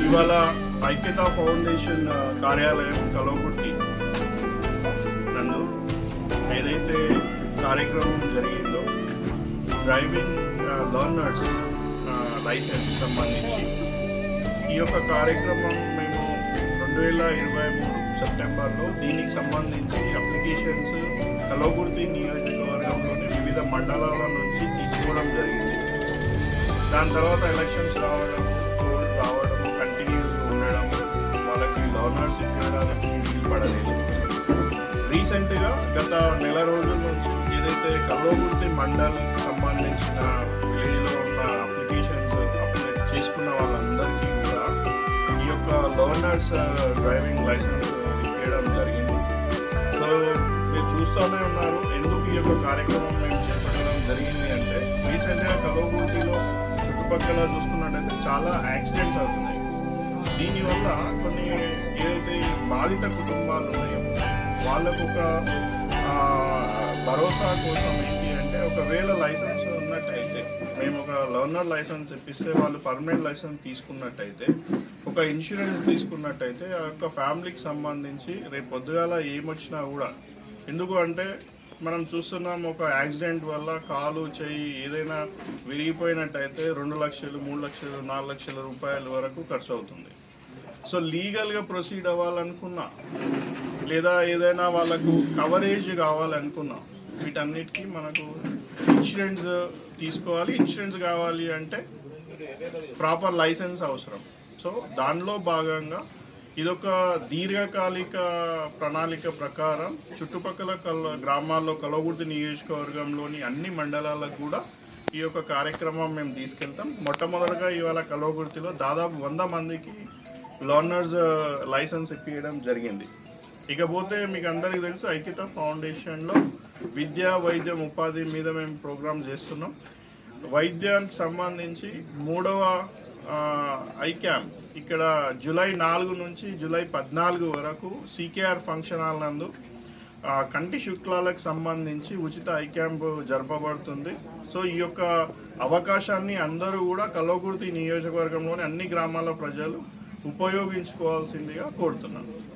ఇవాళ ఐక్యతా ఫౌండేషన్ కార్యాలయం కలవకుర్తి నన్ను ఏదైతే కార్యక్రమం జరిగిందో డ్రైవింగ్ లర్నర్స్ లైసెన్స్ సంబంధించి ఈ యొక్క కార్యక్రమం మేము రెండు వేల ఇరవై మూడు సెప్టెంబర్లో దీనికి సంబంధించి అప్లికేషన్స్ కలవగుర్తి నియోజకవర్గంలోని వివిధ మండలాల నుంచి తీసుకోవడం జరిగింది. దాని తర్వాత ఎలక్షన్స్ రావడం కోవిడ్ రావడం కంటిన్యూస్ ఉండడం వాళ్ళకి గవర్నర్స్ ఇవ్వడానికి వీలు పడలేదు. రీసెంట్గా గత నెల రోజుల నుంచి ఏదైతే కల్లోగుర్తి మండల్ సంబంధించిన విలేజ్లో ఉన్న అప్లికేషన్స్ అప్లై చేసుకున్న వాళ్ళందరికీ కూడా ఈ యొక్క లర్నర్స్ డ్రైవింగ్ లైసెన్స్ ఇవ్వడం జరిగింది. సో మీరు చూస్తూనే ఉన్నారు ఎందుకు ఈ యొక్క కార్యక్రమం మేము చేపట్టడం జరిగింది అంటే రీసెంట్గా చుట్టుపక్కల చూసుకున్నట్టయితే చాలా యాక్సిడెంట్స్ అవుతున్నాయి. దీనివల్ల కొన్ని ఏదైతే బాధిత కుటుంబాలు ఉన్నాయో వాళ్ళకు ఒక భరోసా కోసం ఏంటి అంటే ఒకవేళ లైసెన్స్ ఉన్నట్టయితే మేము ఒక లర్నర్ లైసెన్స్ ఇప్పిస్తే వాళ్ళు పర్మనెంట్ లైసెన్స్ తీసుకున్నట్టయితే ఒక ఇన్సూరెన్స్ తీసుకున్నట్టయితే ఆ యొక్క ఫ్యామిలీకి సంబంధించి రేపు పొద్దుగాల ఏమొచ్చినా కూడా ఎందుకు అంటే మనం చూస్తున్నాం ఒక యాక్సిడెంట్ వల్ల కాలు చెయ్యి ఏదైనా విరిగిపోయినట్టయితే రెండు లక్షలు మూడు లక్షలు నాలుగు లక్షల రూపాయల వరకు ఖర్చు అవుతుంది. సో లీగల్గా ప్రొసీడ్ అవ్వాలనుకున్నా లేదా ఏదైనా వాళ్ళకు కవరేజ్ కావాలనుకున్నా వీటన్నిటికీ మనకు ఇన్సూరెన్స్ తీసుకోవాలి. ఇన్సూరెన్స్ కావాలి అంటే ప్రాపర్ లైసెన్స్ అవసరం. సో దానిలో భాగంగా ఇదొక దీర్ఘకాలిక ప్రణాళిక ప్రకారం చుట్టుపక్కల కల గ్రామాల్లో కలవగుర్తి నియోజకవర్గంలోని అన్ని మండలాలకు కూడా ఈ యొక్క కార్యక్రమం మేము తీసుకెళ్తాం. మొట్టమొదటిగా ఇవాళ కలవగుర్తిలో దాదాపు వంద మందికి లర్నర్స్ లైసెన్స్ ఇప్పించడం జరిగింది. ఇకపోతే మీకు అందరికీ తెలుసు ఐక్యత ఫౌండేషన్లో విద్యా వైద్యం ఉపాధి మీద మేము ప్రోగ్రామ్ చేస్తున్నాం. వైద్యానికి సంబంధించి మూడవ ఐ క్యాంప్ ఇక్కడ జూలై నాలుగు నుంచి జూలై పద్నాలుగు వరకు సికేఆర్ ఫంక్షన్ హాల్ నందు కంటి శుక్లాలకు సంబంధించి ఉచిత ఐ క్యాంప్ జరపబడుతుంది. సో ఈ యొక్క అవకాశాన్ని అందరూ కూడా కల్వకుర్తి నియోజకవర్గంలోని అన్ని గ్రామాల ప్రజలు ఉపయోగించుకోవాల్సిందిగా కోరుతున్నాను.